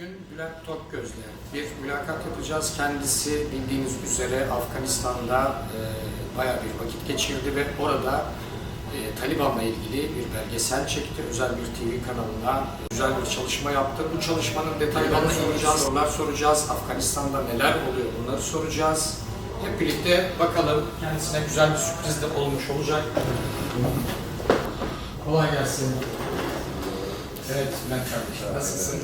Bugün Bülent Tokgöz'le bir mülakat yapacağız. Kendisi bildiğiniz üzere Afganistan'da e, bayağı bir vakit geçirdi ve orada e, Taliban'la ilgili bir belgesel çekti. Özel bir TV kanalına güzel bir çalışma yaptı. Bu çalışmanın detaylarını soracağız, sorular soracağız. Afganistan'da neler oluyor bunları soracağız. Hep birlikte bakalım kendisine güzel bir sürpriz de olmuş olacak. Kolay gelsin. Evet Bülent kardeşim nasılsın?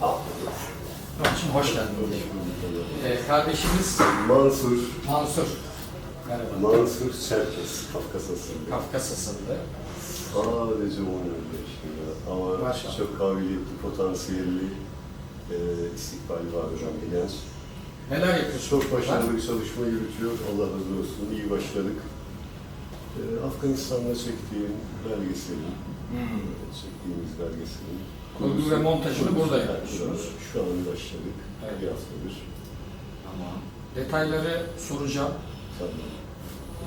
Kardeşim hoş geldin. Ee, kardeşimiz Mansur, Mansur. Merhaba. Mansur Çerkes, Kafkasyalı. Kafkas asıllı. Sadece 10 yaşında ama Maşallah. çok kabiliyetli, potansiyelli, e, istikbali var olan bir genç. Neler yapıyorsun? Çok başarılı bir çalışma yürütüyor, Allah razı olsun, iyi başladık. E, Afganistan'da çektiğim belgeselin, Hmm. çektiğimiz belgeselin. Kurgu ve montajını burada yapıyorsunuz. Şu an başladık, Evet. bir haftadır. Tamam. Detayları soracağım. Tamam.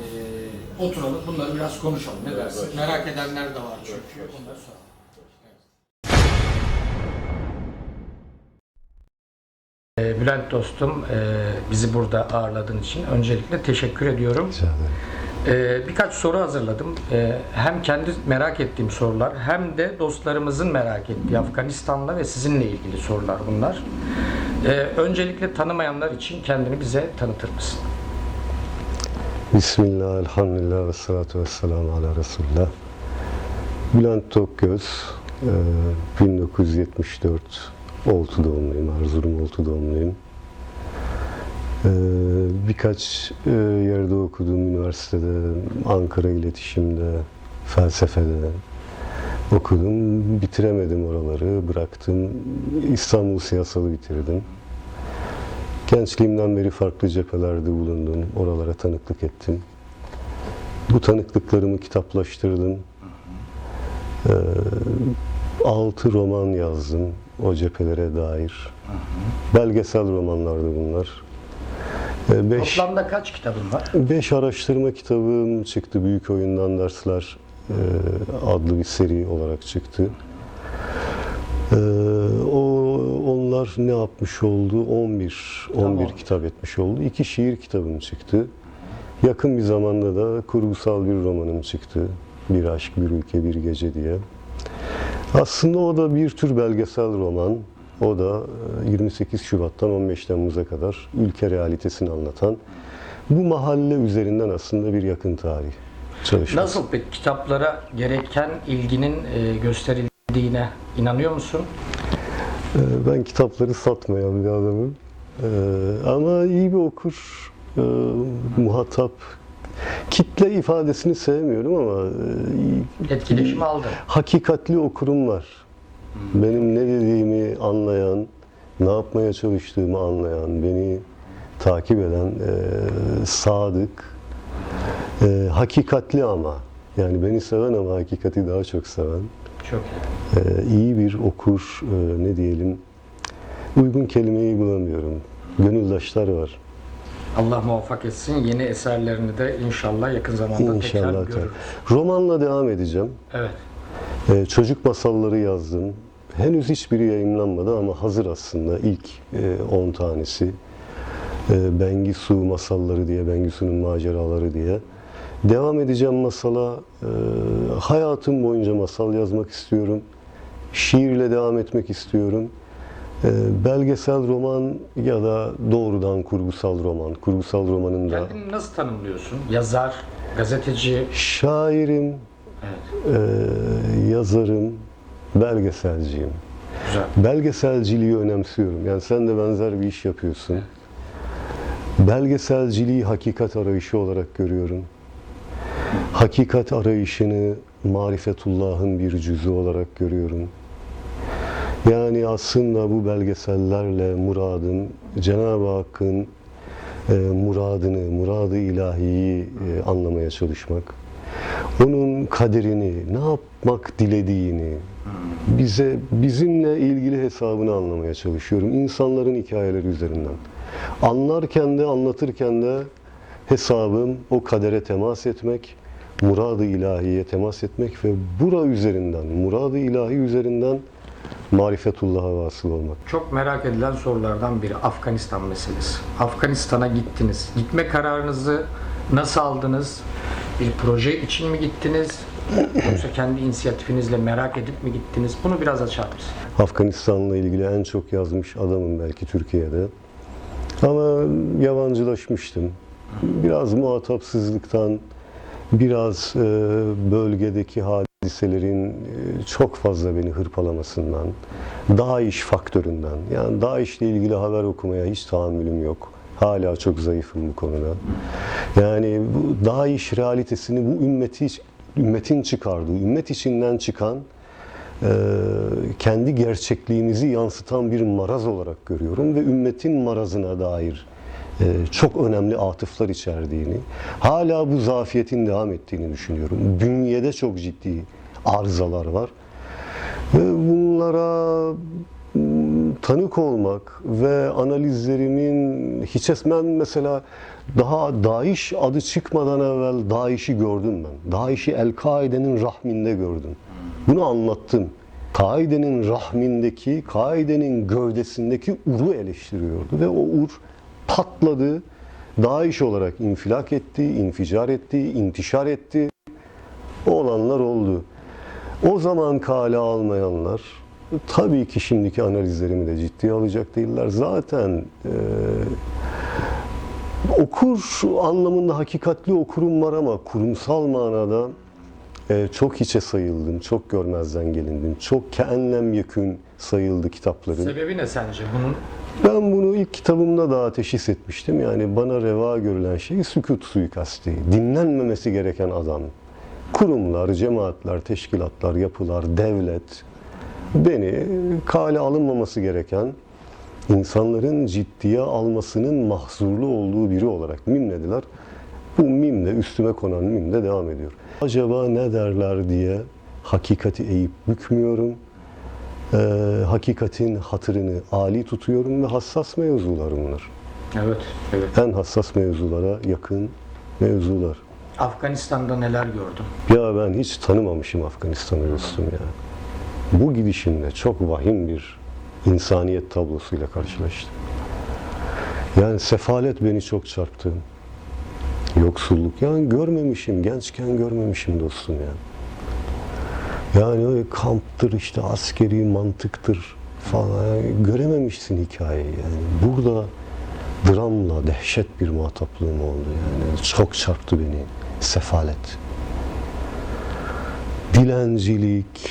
Ee, oturalım bunları biraz konuşalım. Ne Evet, dersin? baş- Merak edenler de var çünkü. Baş- Onları soralım. Ee, Bülent dostum, e, bizi burada ağırladığın için öncelikle teşekkür ediyorum. Ee, birkaç soru hazırladım. Ee, hem kendi merak ettiğim sorular hem de dostlarımızın merak ettiği Afganistan'la ve sizinle ilgili sorular bunlar. Ee, öncelikle tanımayanlar için kendini bize tanıtır mısın? Bismillah, elhamdülillah ve salatu ve selamu ala Resulullah. Bülent Tokgöz, e, 1974 Oltu doğumluyum, Erzurum Oltu doğumluyum. E, Birkaç e, yerde okudum, üniversitede, Ankara İletişim'de, felsefede okudum. Bitiremedim oraları, bıraktım. İstanbul Siyasalı bitirdim. Gençliğimden beri farklı cephelerde bulundum, oralara tanıklık ettim. Bu tanıklıklarımı kitaplaştırdım. Ee, altı roman yazdım o cephelere dair. Belgesel romanlardı bunlar. Ee, beş, Toplamda kaç kitabın var? beş araştırma kitabım çıktı. Büyük Oyundan Dersler e, adlı bir seri olarak çıktı. Ee, o onlar ne yapmış oldu? 11 11 Tamam. kitap etmiş oldu. İki şiir kitabım çıktı. Yakın bir zamanda da kurgusal bir romanım çıktı. Bir aşk, bir ülke, bir gece diye. Aslında o da bir tür belgesel roman. O da e, 28 Şubat'tan 15 Temmuz'a kadar ülke realitesini anlatan bu mahalle üzerinden aslında bir yakın tarih çalışması. Nasıl peki kitaplara gereken ilginin e, gösterildiğine inanıyor musun? Ee, Ben kitapları satmayan bir adamım. Ama iyi bir okur, e, muhatap. Kitle ifadesini sevmiyorum ama e, Etkileşimi aldı. hakikatli okurum var. Benim ne dediğimi anlayan, ne yapmaya çalıştığımı anlayan, beni takip eden, e, sadık, e, hakikatli ama. Yani beni seven ama hakikati daha çok seven. Çok iyi. Ee, iyi bir okur, e, ne diyelim, uygun kelimeyi bulamıyorum. Gönüldaşlar var. Allah muvaffak etsin. Yeni eserlerini de inşallah yakın zamanda tekrar İnşallah. görürüz. Romanla devam edeceğim. Evet. Ee, çocuk masalları yazdım. Henüz hiçbiri yayınlanmadı ama hazır aslında ilk 10 tanesi. Ee, Bengisu masalları diye, Bengisu'nun maceraları diye. Devam edeceğim masala. Ee, hayatım boyunca masal yazmak istiyorum. Şiirle devam etmek istiyorum. Ee, belgesel roman ya da doğrudan kurgusal roman. Kurgusal romanın da Kendini nasıl tanımlıyorsun? Yazar, gazeteci. şairim, Evet. Ee, yazarım, belgeselciyim. Güzel. Belgeselciliği önemsiyorum. Yani sen de benzer bir iş yapıyorsun. Belgeselciliği hakikat arayışı olarak görüyorum. Hakikat arayışını marifetullah'ın bir cüzü olarak görüyorum. Yani aslında bu belgesellerle muradım Cenab-ı Hakk'ın e, muradını, muradı ilahiyi e, anlamaya çalışmak. Onun kaderini, ne yapmak dilediğini, bize bizimle ilgili hesabını anlamaya çalışıyorum. İnsanların hikayeleri üzerinden. Anlarken de anlatırken de hesabım o kadere temas etmek, muradı ilahiye temas etmek ve bura üzerinden, muradı ilahi üzerinden marifetullah'a vasıl olmak. Çok merak edilen sorulardan biri Afganistan meselesi. Afganistan'a gittiniz. Gitme kararınızı nasıl aldınız? Bir proje için mi gittiniz? Yoksa kendi inisiyatifinizle merak edip mi gittiniz? Bunu biraz açar mısın? Afganistan'la ilgili en çok yazmış adamım belki Türkiye'de. Ama yabancılaşmıştım. Biraz muhatapsızlıktan, biraz e, bölgedeki hadiselerin e, çok fazla beni hırpalamasından, DAEŞ faktöründen. Yani DAEŞ'le ilgili haber okumaya hiç tahammülüm yok. Hala çok zayıfım bu konuda. Yani bu DAEŞ realitesini bu ümmeti, ümmetin çıkardığı, ümmet içinden çıkan e, kendi gerçekliğimizi yansıtan bir maraz olarak görüyorum ve ümmetin marazına dair e, çok önemli atıflar içerdiğini, hala bu zafiyetin devam ettiğini düşünüyorum. Bünyede çok ciddi arızalar var. Ve bunlara tanık olmak ve analizlerimin hiç esmen mesela daha DAEŞ adı çıkmadan evvel DAEŞ'i gördüm ben. DAEŞ'i El-Kaide'nin rahminde gördüm. Bunu anlattım. Kaide'nin rahmindeki, Kaide'nin gövdesindeki uru eleştiriyordu ve o ur patladı. DAEŞ olarak infilak etti, inficar etti, intişar etti. O olanlar oldu. O zaman kale almayanlar tabii ki şimdiki analizlerimi de ciddiye alacak değiller. Zaten e, okur anlamında hakikatli okurum var ama kurumsal manada e, çok hiçe sayıldım, çok görmezden gelindim. Çok keenlem yekün sayıldı kitapların. Sebebi ne sence bunun? Ben bunu ilk kitabımda daha teşhis etmiştim. Yani bana reva görülen şey sükut suikasti. Dinlenmemesi gereken adam. Kurumlar, cemaatler, teşkilatlar, yapılar, devlet beni kale alınmaması gereken insanların ciddiye almasının mahzurlu olduğu biri olarak mimlediler. Bu mimle, üstüme konan mimle devam ediyor. Acaba ne derler diye hakikati eğip bükmüyorum. Ee, hakikatin hatırını âli tutuyorum ve hassas mevzular bunlar. Evet, evet. En hassas mevzulara yakın mevzular. Afganistan'da neler gördün? Ya ben hiç tanımamışım Afganistan'ı dostum ya. Bu gidişimde çok vahim bir insaniyet tablosuyla karşılaştım. Yani sefalet beni çok çarptı. Yoksulluk. Yani görmemişim, gençken görmemişim dostum ya. Yani öyle kamptır işte askeri mantıktır falan Yani görememişsin hikayeyi yani. Burada dramla dehşet bir muhataplığım oldu yani. Çok çarptı beni sefalet. Dilencilik,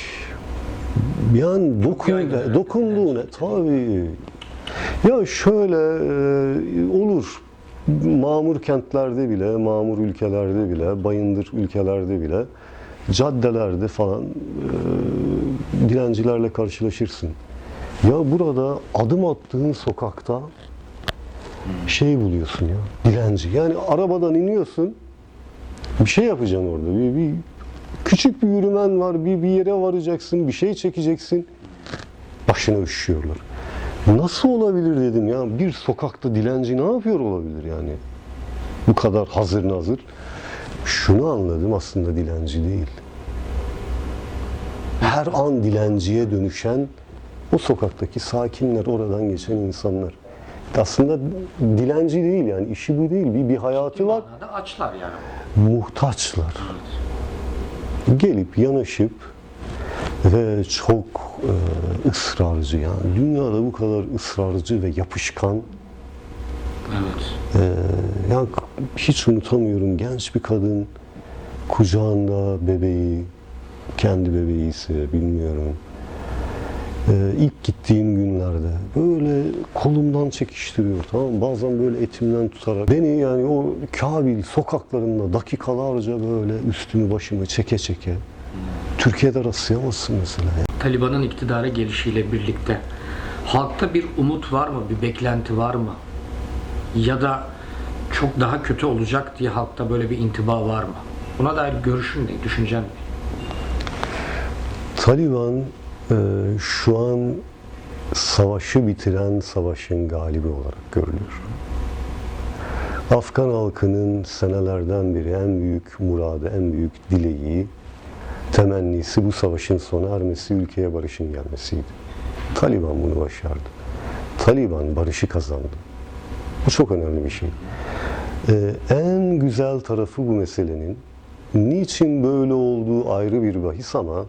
yani dokun, dokunduğuna tabii. Ya şöyle e, olur. Mamur kentlerde bile, mamur ülkelerde bile, bayındır ülkelerde bile caddelerde falan e, dilencilerle karşılaşırsın. Ya burada adım attığın sokakta şey buluyorsun ya, dilenci. Yani arabadan iniyorsun, bir şey yapacaksın orada. Bir, bir küçük bir yürümen var, bir, bir yere varacaksın, bir şey çekeceksin. Başına üşüyorlar. Nasıl olabilir dedim ya. Bir sokakta dilenci ne yapıyor olabilir yani? Bu kadar hazır nazır. Şunu anladım aslında dilenci değil. Her an dilenciye dönüşen o sokaktaki sakinler, oradan geçen insanlar. Aslında dilenci değil yani işi bu değil. Bir, bir hayatı var. Açlar yani. Muhtaçlar. Gelip yanaşıp ve çok e, ısrarcı yani. Dünyada bu kadar ısrarcı ve yapışkan Evet. e, yani hiç unutamıyorum. Genç bir kadın kucağında bebeği kendi bebeği ise bilmiyorum ilk gittiğim günlerde böyle kolumdan çekiştiriyor tamam mı? bazen böyle etimden tutarak beni yani o Kabil sokaklarında dakikalarca böyle üstümü başımı çeke çeke Türkiye'de rastlayamazsın mesela. Taliban'ın iktidara gelişiyle birlikte halkta bir umut var mı? Bir beklenti var mı? Ya da çok daha kötü olacak diye halkta böyle bir intiba var mı? Buna dair görüşün ne? Düşüncen ne? Taliban şu an savaşı bitiren savaşın galibi olarak görülüyor. Afgan halkının senelerden beri en büyük muradı, en büyük dileği, temennisi bu savaşın sona ermesi, ülkeye barışın gelmesiydi. Taliban bunu başardı. Taliban barışı kazandı. Bu çok önemli bir şey. Ee, en güzel tarafı bu meselenin niçin böyle olduğu ayrı bir bahis ama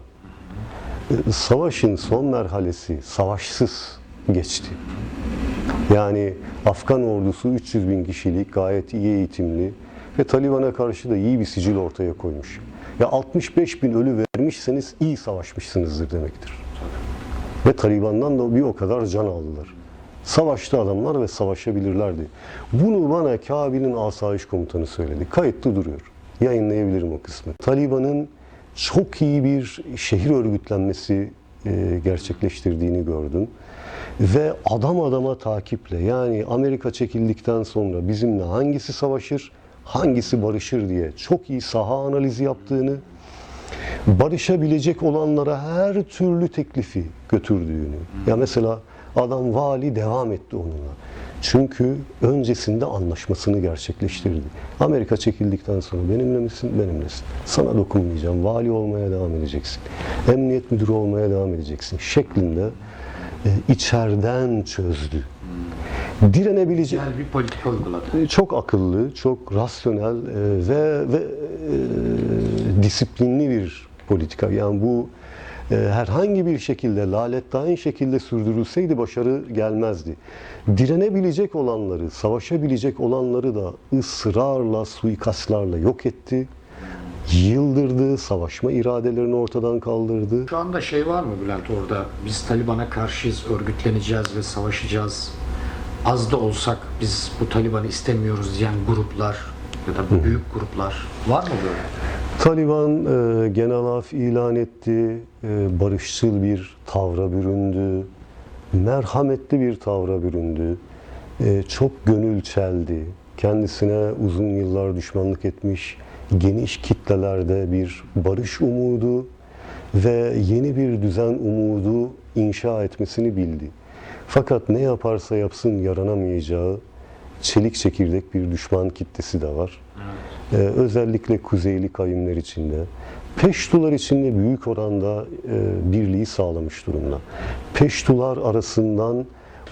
savaşın son merhalesi savaşsız geçti. Yani Afgan ordusu 300 bin kişilik gayet iyi eğitimli ve Taliban'a karşı da iyi bir sicil ortaya koymuş. Ya 65 bin ölü vermişseniz iyi savaşmışsınızdır demektir. Ve Taliban'dan da bir o kadar can aldılar. Savaştı adamlar ve savaşabilirlerdi. Bunu bana Kabil'in asayiş komutanı söyledi. Kayıtlı duruyor. Yayınlayabilirim o kısmı. Taliban'ın çok iyi bir şehir örgütlenmesi e, gerçekleştirdiğini gördüm. Ve adam adama takiple yani Amerika çekildikten sonra bizimle hangisi savaşır, hangisi barışır diye çok iyi saha analizi yaptığını, barışabilecek olanlara her türlü teklifi götürdüğünü. Ya mesela adam vali devam etti onunla. Çünkü öncesinde anlaşmasını gerçekleştirdi. Amerika çekildikten sonra benimle misin? Benimlesin. Sana dokunmayacağım. Vali olmaya devam edeceksin. Emniyet müdürü olmaya devam edeceksin. Şeklinde e, içeriden çözdü. Direnebilecek Güzel bir politika uyguladı. e, çok akıllı, çok rasyonel e, ve ve e, disiplinli bir politika. Yani bu herhangi bir şekilde lalettayn şekilde sürdürülseydi başarı gelmezdi. Direnebilecek olanları, savaşabilecek olanları da ısrarla, suikastlarla yok etti. Yıldırdı, savaşma iradelerini ortadan kaldırdı. Şu anda şey var mı Bülent orada? Biz Taliban'a karşıyız, örgütleneceğiz ve savaşacağız. Az da olsak biz bu Taliban'ı istemiyoruz diyen gruplar ya da büyük gruplar var mı böyle? Taliban e, genel af ilan etti, e, barışçıl bir tavra büründü, merhametli bir tavra büründü, e, çok gönül çeldi, kendisine uzun yıllar düşmanlık etmiş geniş kitlelerde bir barış umudu ve yeni bir düzen umudu inşa etmesini bildi. Fakat ne yaparsa yapsın yaranamayacağı çelik çekirdek bir düşman kitlesi de var. Ee, özellikle kuzeyli kavimler içinde. Peştular içinde büyük oranda e, birliği sağlamış durumda. Peştular arasından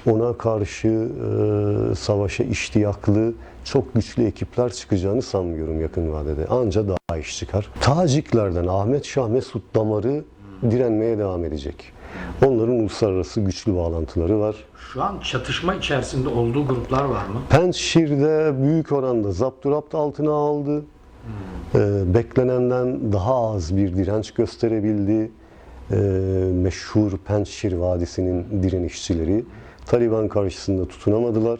ona karşı e, savaşa iştiyaklı çok güçlü ekipler çıkacağını sanmıyorum yakın vadede. Anca daha iş çıkar. Taciklerden Ahmet Şah Mesut damarı direnmeye devam edecek. Onların uluslararası güçlü bağlantıları var. Şu an çatışma içerisinde olduğu gruplar var mı? Pençşir'de büyük oranda zapturapt altına aldı. Ee, beklenenden daha az bir direnç gösterebildi. Ee, meşhur Pençşir Vadisi'nin direnişçileri Taliban karşısında tutunamadılar.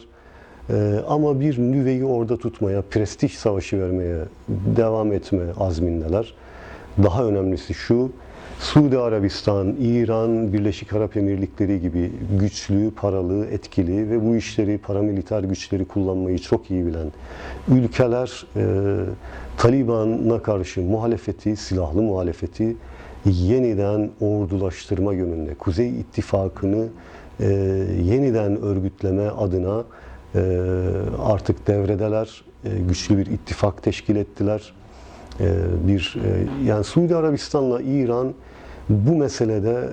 Ee, ama bir nüveyi orada tutmaya, prestij savaşı vermeye devam etme azmindeler. Daha önemlisi şu, Suudi Arabistan, İran, Birleşik Arap Emirlikleri gibi güçlü, paralı, etkili ve bu işleri, paramiliter güçleri kullanmayı çok iyi bilen ülkeler e, Taliban'a karşı muhalefeti, silahlı muhalefeti yeniden ordulaştırma yönünde, Kuzey İttifakı'nı e, yeniden örgütleme adına e, artık devredeler, e, güçlü bir ittifak teşkil ettiler. E, bir e, yani Suudi Arabistan'la İran bu meselede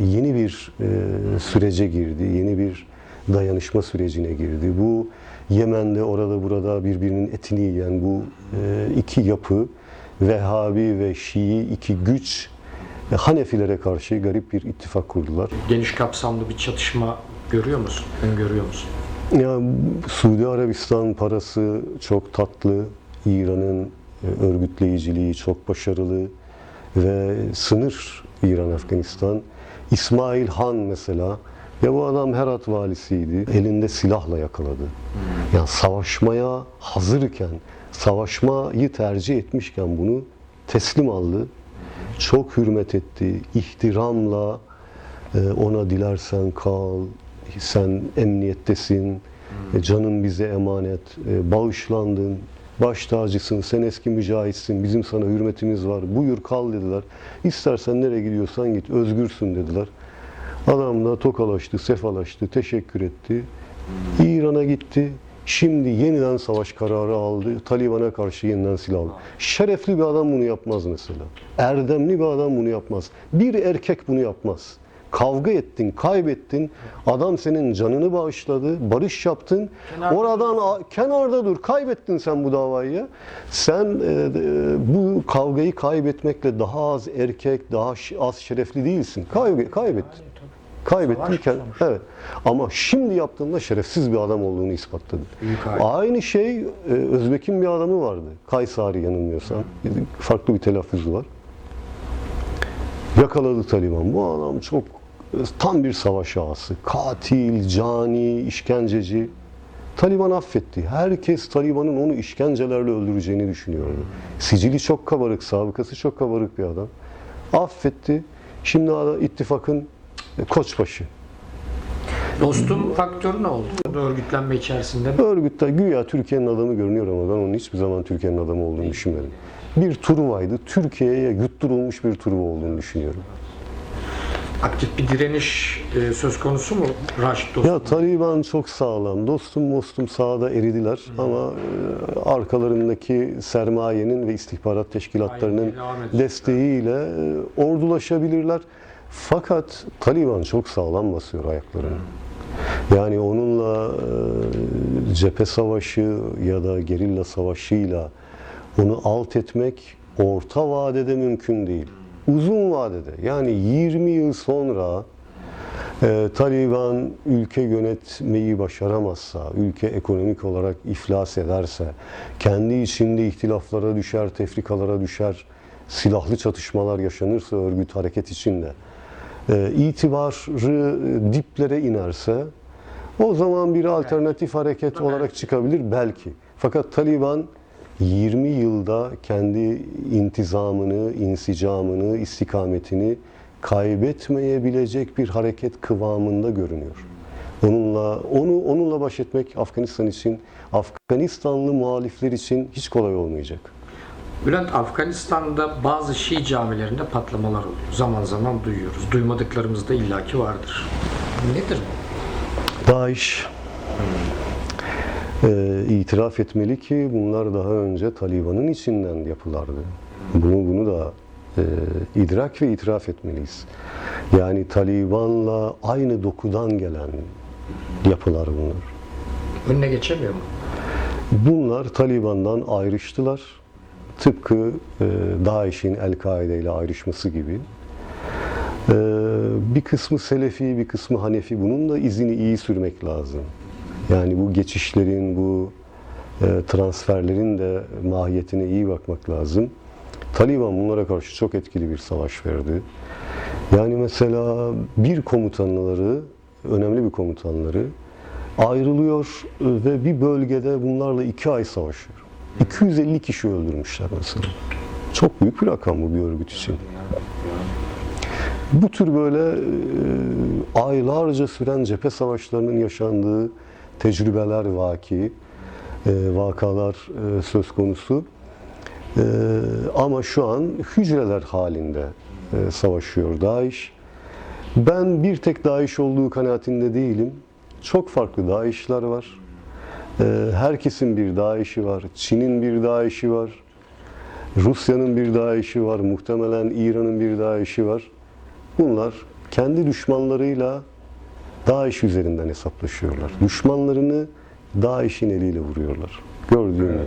e, yeni bir e, sürece girdi, yeni bir dayanışma sürecine girdi. Bu Yemen'de orada burada birbirinin etini yiyen bu e, iki yapı Vehhabi ve Şii iki güç Hanefilere karşı garip bir ittifak kurdular. Geniş kapsamlı bir çatışma görüyor musun? Görüyor musun? Ya Suudi Arabistan parası çok tatlı, İran'ın örgütleyiciliği çok başarılı ve sınır İran-Afganistan. İsmail Han mesela, ya bu adam Herat valisiydi, elinde silahla yakaladı. Yani savaşmaya hazırken, savaşmayı tercih etmişken bunu teslim aldı. Çok hürmet etti, ihtiramla e, ona dilersen kal, sen emniyettesin, e, canın bize emanet, e, bağışlandın, baş tacısın, sen eski mücahitsin, bizim sana hürmetimiz var, buyur kal dediler. İstersen nereye gidiyorsan git, özgürsün dediler. Adam da tokalaştı, sefalaştı, teşekkür etti. İran'a gitti. Şimdi yeniden savaş kararı aldı. Taliban'a karşı yeniden silah aldı. Şerefli bir adam bunu yapmaz mesela. Erdemli bir adam bunu yapmaz. Bir erkek bunu yapmaz. Kavga ettin, kaybettin. Adam senin canını bağışladı, barış yaptın. Kenarda Oradan a- kenarda dur. Kaybettin sen bu davayı. Sen e, e, bu kavgayı kaybetmekle daha az erkek, daha az şerefli değilsin. Kavga, kaybettin. Kaybettin. Evet. Ama şimdi yaptığında şerefsiz bir adam olduğunu ayrı. Aynı şey e, Özbek'in bir adamı vardı. Kaysari yanılmıyorsam. Farklı bir telaffuzu var. Yakaladı Taliban. Bu adam çok tam bir savaş ağası. Katil, cani, işkenceci. Taliban affetti. Herkes Taliban'ın onu işkencelerle öldüreceğini düşünüyordu. Sicili çok kabarık, sabıkası çok kabarık bir adam. Affetti. Şimdi ittifakın e, koçbaşı. Dostum faktörü ne oldu? Örgütlenme içerisinde Örgütte güya Türkiye'nin adamı görünüyor ama ben onun hiçbir zaman Türkiye'nin adamı olduğunu düşünmedim. Bir Truva'ydı. Türkiye'ye yutturulmuş bir Truva olduğunu düşünüyorum. Aktif bir direniş e, söz konusu mu Raşit dostum? Ya Taliban çok sağlam. Dostum mostum sahada eridiler ama e, arkalarındaki sermayenin ve istihbarat teşkilatlarının Aynen, desteğiyle e, ordulaşabilirler. Fakat Taliban çok sağlam basıyor ayaklarını. Yani onunla e, cephe savaşı ya da gerilla savaşıyla onu alt etmek orta vadede mümkün değil. Uzun vadede yani 20 yıl sonra e, Taliban ülke yönetmeyi başaramazsa, ülke ekonomik olarak iflas ederse, kendi içinde ihtilaflara düşer, tefrikalara düşer, silahlı çatışmalar yaşanırsa örgüt hareket içinde, e, itibarı diplere inerse, o zaman bir alternatif hareket olarak çıkabilir belki. Fakat Taliban 20 yılda kendi intizamını, insicamını, istikametini kaybetmeyebilecek bir hareket kıvamında görünüyor. Onunla onu onunla baş etmek Afganistan için, Afganistanlı muhalifler için hiç kolay olmayacak. Bülent Afganistan'da bazı Şii camilerinde patlamalar oluyor. Zaman zaman duyuyoruz. Duymadıklarımız da illaki vardır. Nedir bu? Daesh e, itiraf etmeli ki bunlar daha önce Taliban'ın içinden yapılardı. Bunu bunu da e, idrak ve itiraf etmeliyiz. Yani Taliban'la aynı dokudan gelen yapılar bunlar. Önüne geçemiyor mu? Bunlar Taliban'dan ayrıştılar. Tıpkı e, DAEŞ'in El-Kaide ile ayrışması gibi. E, bir kısmı Selefi, bir kısmı Hanefi. Bunun da izini iyi sürmek lazım. Yani bu geçişlerin, bu e, transferlerin de mahiyetine iyi bakmak lazım. Taliban bunlara karşı çok etkili bir savaş verdi. Yani mesela bir komutanları, önemli bir komutanları ayrılıyor ve bir bölgede bunlarla iki ay savaşıyor. 250 kişi öldürmüşler mesela. Çok büyük bir rakam bu bir örgüt için. Bu tür böyle e, aylarca süren cephe savaşlarının yaşandığı tecrübeler vaki, e, vakalar e, söz konusu. E, ama şu an hücreler halinde savaşıyor DAEŞ. Ben bir tek DAEŞ olduğu kanaatinde değilim. Çok farklı DAEŞ'ler var. Herkesin bir DAEŞ'i var. Çin'in bir DAEŞ'i var. Rusya'nın bir DAEŞ'i var. Muhtemelen İran'ın bir DAEŞ'i var. Bunlar kendi düşmanlarıyla DAEŞ üzerinden hesaplaşıyorlar. Düşmanlarını DAEŞ'in eliyle vuruyorlar. Gördüğün gibi.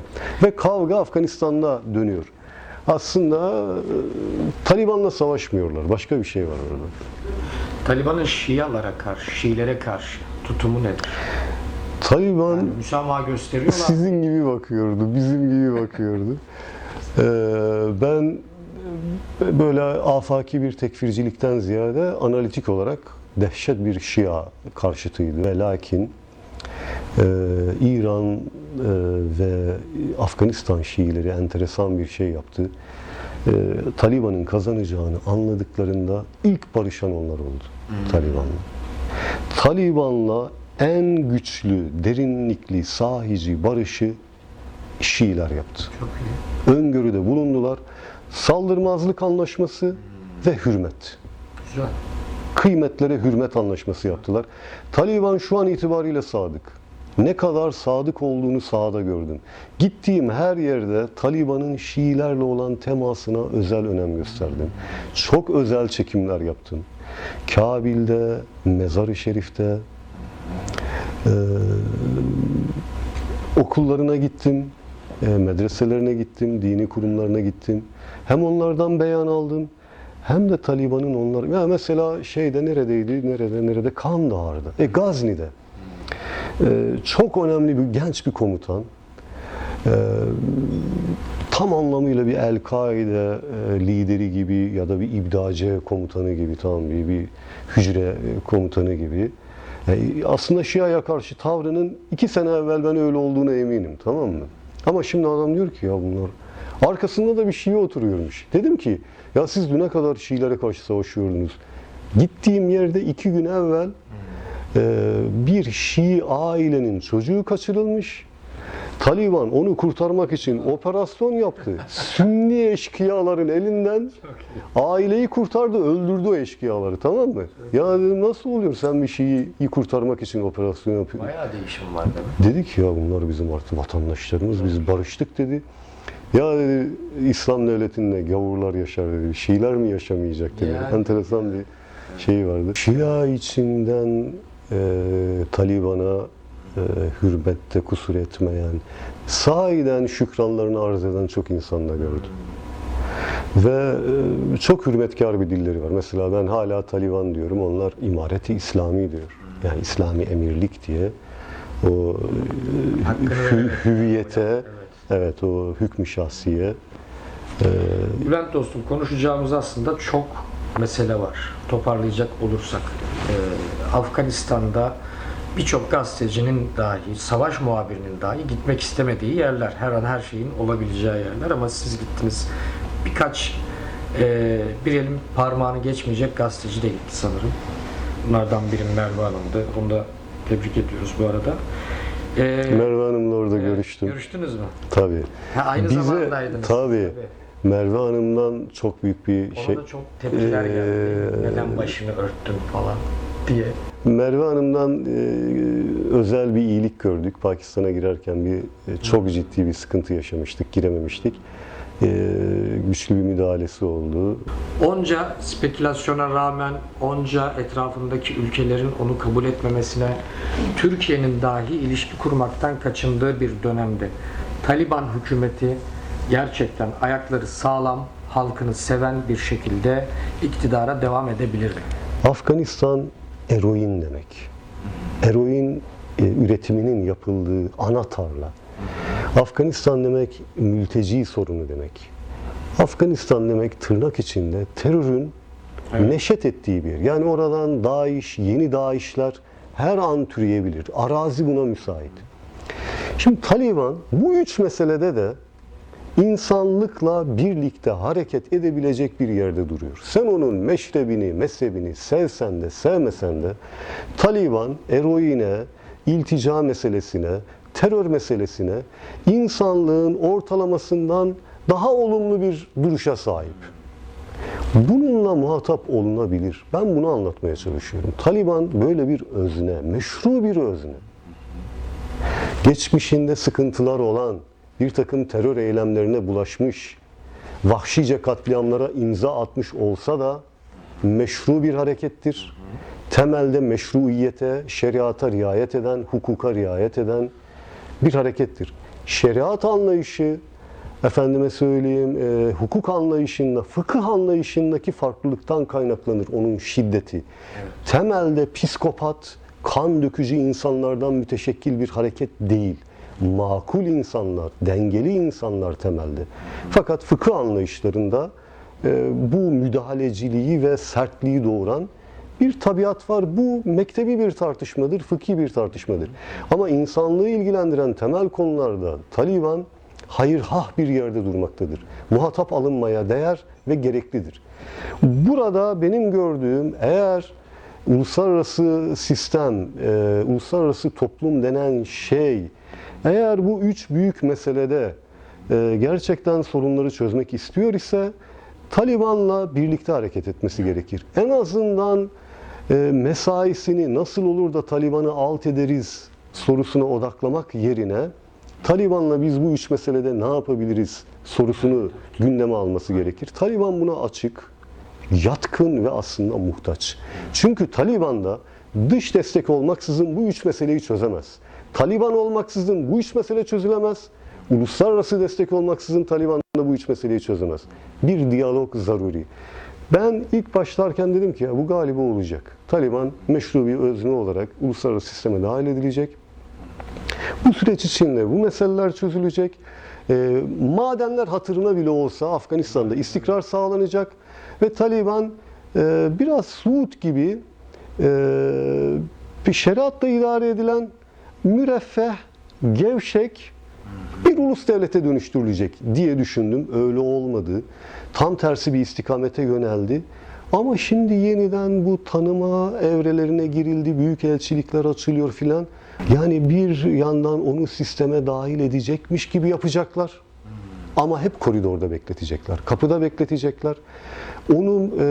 Ve kavga Afganistan'da dönüyor. Aslında e, Taliban'la savaşmıyorlar. Başka bir şey var orada. Taliban'ın Şialara karşı, Şiilere karşı tutumu nedir? Taliban Müsamaha gösteriyorlar. sizin gibi bakıyordu, bizim gibi bakıyordu. Ee, ben böyle afaki bir tekfircilikten ziyade analitik olarak dehşet bir Şia karşıtıydı. Ve lakin e, İran e, ve Afganistan Şiileri enteresan bir şey yaptı. E, Taliban'ın kazanacağını anladıklarında ilk barışan onlar oldu Taliban'la. Taliban'la en güçlü, derinlikli, sahici barışı Şiiler yaptı. Çok iyi. Öngörüde bulundular. Saldırmazlık anlaşması ve hürmet. Güzel. Kıymetlere hürmet anlaşması yaptılar. Taliban şu an itibariyle sadık. Ne kadar sadık olduğunu sahada gördüm. Gittiğim her yerde Taliban'ın Şiilerle olan temasına özel önem gösterdim. Çok özel çekimler yaptım. Kabil'de, Mezar-ı Şerif'te, e, okullarına gittim, e, medreselerine gittim, dini kurumlarına gittim. Hem onlardan beyan aldım, hem de Taliban'ın onlar... Ya mesela şeyde neredeydi, nerede, nerede? Kandahar'da, e, Gazni'de. E, çok önemli bir genç bir komutan. E, tam anlamıyla bir El-Kaide e, lideri gibi ya da bir İbdace komutanı gibi tam bir, bir hücre e, komutanı gibi. E, aslında Şia'ya karşı tavrının iki sene evvel ben öyle olduğuna eminim tamam mı? Ama şimdi adam diyor ki ya bunlar arkasında da bir Şii oturuyormuş. Dedim ki ya siz düne kadar Şiilere karşı savaşıyordunuz. Gittiğim yerde iki gün evvel e, bir Şii ailenin çocuğu kaçırılmış. Taliban onu kurtarmak için operasyon yaptı. Sünni eşkıyaların elinden aileyi kurtardı, öldürdü o eşkıyaları tamam mı? Ya dedim nasıl oluyor sen bir Şii'yi kurtarmak için operasyon yapıyorsun? Bayağı değişim var demek. Dedi ki ya bunlar bizim artık vatandaşlarımız, biz barıştık dedi. Ya dedi İslam devletinde gavurlar yaşar dedi. Şiiler mi yaşamayacak dedi. Yani. Enteresan bir şey vardı. Şia içinden e, Taliban'a e, hürmette kusur etmeyen, sahiden şükranlarını arz eden çok insanla gördüm. Ve e, çok hürmetkar bir dilleri var. Mesela ben hala Taliban diyorum, onlar imareti İslami diyor. Yani İslami emirlik diye o e, hü- hüviyete, Evet. o hükmü şahsiye Bülent dostum konuşacağımız aslında çok mesele var. Toparlayacak olursak. Ee, Afganistan'da birçok gazetecinin dahi, savaş muhabirinin dahi gitmek istemediği yerler. Her an her şeyin olabileceği yerler ama siz gittiniz. Birkaç e, bir elin parmağını geçmeyecek gazeteci de gitti sanırım. Bunlardan biri Merve Hanım'dı. Onu da tebrik ediyoruz bu arada. Ee, Merve Hanım'la orada evet, görüştüm. Görüştünüz mü? Tabii. Ha, aynı Bize- zamandaydınız. tabii. Merve Hanım'dan çok büyük bir Ona şey. da çok tepkiler geldi. Ee, Neden başını örttün falan diye. Merve Hanım'dan e, özel bir iyilik gördük. Pakistan'a girerken bir e, çok ciddi bir sıkıntı yaşamıştık, girememiştik. E, güçlü bir müdahalesi oldu. Onca spekülasyona rağmen, onca etrafındaki ülkelerin onu kabul etmemesine, Türkiye'nin dahi ilişki kurmaktan kaçındığı bir dönemde Taliban hükümeti gerçekten ayakları sağlam, halkını seven bir şekilde iktidara devam edebilirdi. Afganistan eroin demek. Eroin e, üretiminin yapıldığı ana tarla. Afganistan demek mülteci sorunu demek. Afganistan demek tırnak içinde terörün neşet ettiği bir. Yani oradan DAEŞ, yeni DAEŞ'ler her an türeyebilir. Arazi buna müsait. Şimdi Taliban bu üç meselede de insanlıkla birlikte hareket edebilecek bir yerde duruyor. Sen onun meşrebini, mezhebini sevsen de sevmesen de Taliban eroine, iltica meselesine, terör meselesine insanlığın ortalamasından daha olumlu bir duruşa sahip. Bununla muhatap olunabilir. Ben bunu anlatmaya çalışıyorum. Taliban böyle bir özne, meşru bir özne. Geçmişinde sıkıntılar olan, bir takım terör eylemlerine bulaşmış, vahşice katliamlara imza atmış olsa da meşru bir harekettir. Temelde meşruiyete, şeriata riayet eden, hukuka riayet eden bir harekettir. Şeriat anlayışı, efendime söyleyeyim, e, hukuk anlayışında, fıkıh anlayışındaki farklılıktan kaynaklanır onun şiddeti. Temelde psikopat, kan dökücü insanlardan müteşekkil bir hareket değil. Makul insanlar, dengeli insanlar temelde. Fakat fıkıh anlayışlarında e, bu müdahaleciliği ve sertliği doğuran bir tabiat var. Bu mektebi bir tartışmadır, fıkhi bir tartışmadır. Ama insanlığı ilgilendiren temel konularda Taliban hayırhah bir yerde durmaktadır. Muhatap alınmaya değer ve gereklidir. Burada benim gördüğüm eğer uluslararası sistem, e, uluslararası toplum denen şey eğer bu üç büyük meselede e, gerçekten sorunları çözmek istiyor ise Taliban'la birlikte hareket etmesi gerekir. En azından mesaisini nasıl olur da Taliban'ı alt ederiz sorusuna odaklamak yerine Taliban'la biz bu üç meselede ne yapabiliriz sorusunu gündeme alması gerekir. Taliban buna açık. yatkın ve aslında muhtaç. Çünkü Taliban'da dış destek olmaksızın bu üç meseleyi çözemez. Taliban olmaksızın bu üç mesele çözülemez. Uluslararası destek olmaksızın Taliban da bu üç meseleyi çözemez. Bir diyalog zaruri. Ben ilk başlarken dedim ki ya bu galiba olacak. Taliban meşru bir özne olarak uluslararası sisteme dahil edilecek. Bu süreç içinde bu meseleler çözülecek. E, madenler hatırına bile olsa Afganistan'da istikrar sağlanacak ve Taliban e, biraz Suud gibi e, bir şeriatla idare edilen müreffeh, gevşek bir ulus devlete dönüştürülecek diye düşündüm. Öyle olmadı. Tam tersi bir istikamete yöneldi. Ama şimdi yeniden bu tanıma evrelerine girildi. Büyük elçilikler açılıyor filan. Yani bir yandan onu sisteme dahil edecekmiş gibi yapacaklar. Ama hep koridorda bekletecekler. Kapıda bekletecekler. Onu e,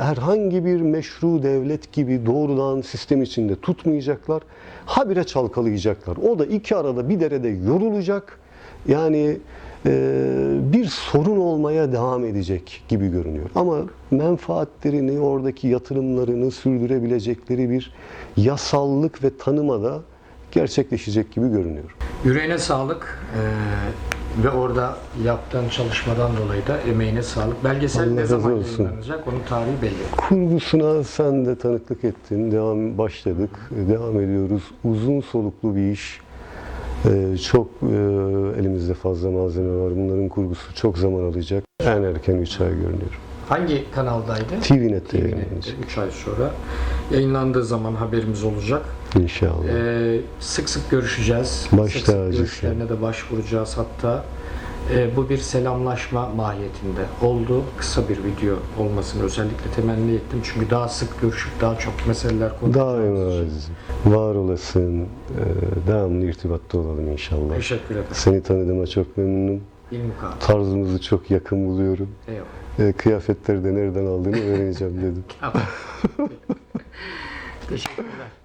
herhangi bir meşru devlet gibi doğrudan sistem içinde tutmayacaklar. Habire çalkalayacaklar. O da iki arada bir derede yorulacak. Yani bir sorun olmaya devam edecek gibi görünüyor. Ama menfaatlerini, oradaki yatırımlarını sürdürebilecekleri bir yasallık ve tanımada gerçekleşecek gibi görünüyor. Yüreğine sağlık ee, ve orada yaptığın çalışmadan dolayı da emeğine sağlık. Belgesel Allah ne zaman olsun. yayınlanacak? Onun tarihi belli. Kurgusuna sen de tanıklık ettin. Devam başladık. Devam ediyoruz. Uzun soluklu bir iş. Ee, çok e, elimizde fazla malzeme var. Bunların kurgusu çok zaman alacak. En erken 3 ay görünüyor. Hangi kanaldaydı? TVNet'te yayınlanacak. 3 ay sonra yayınlandığı zaman haberimiz olacak. İnşallah. Ee, sık sık görüşeceğiz. Baş sık sık görüşlerine de başvuracağız. Hatta e, bu bir selamlaşma mahiyetinde oldu. Kısa bir video olmasını özellikle temenni ettim. Çünkü daha sık görüşüp daha çok meseleler konuşacağız. Daima azizim. Var olasın. Ee, devamlı irtibatta olalım inşallah. Teşekkür ederim. Seni tanıdığıma çok memnunum. İlmukat. Tarzımızı çok yakın buluyorum. Eyvallah. Ee, kıyafetleri de nereden aldığını öğreneceğim dedim. Teşekkürler.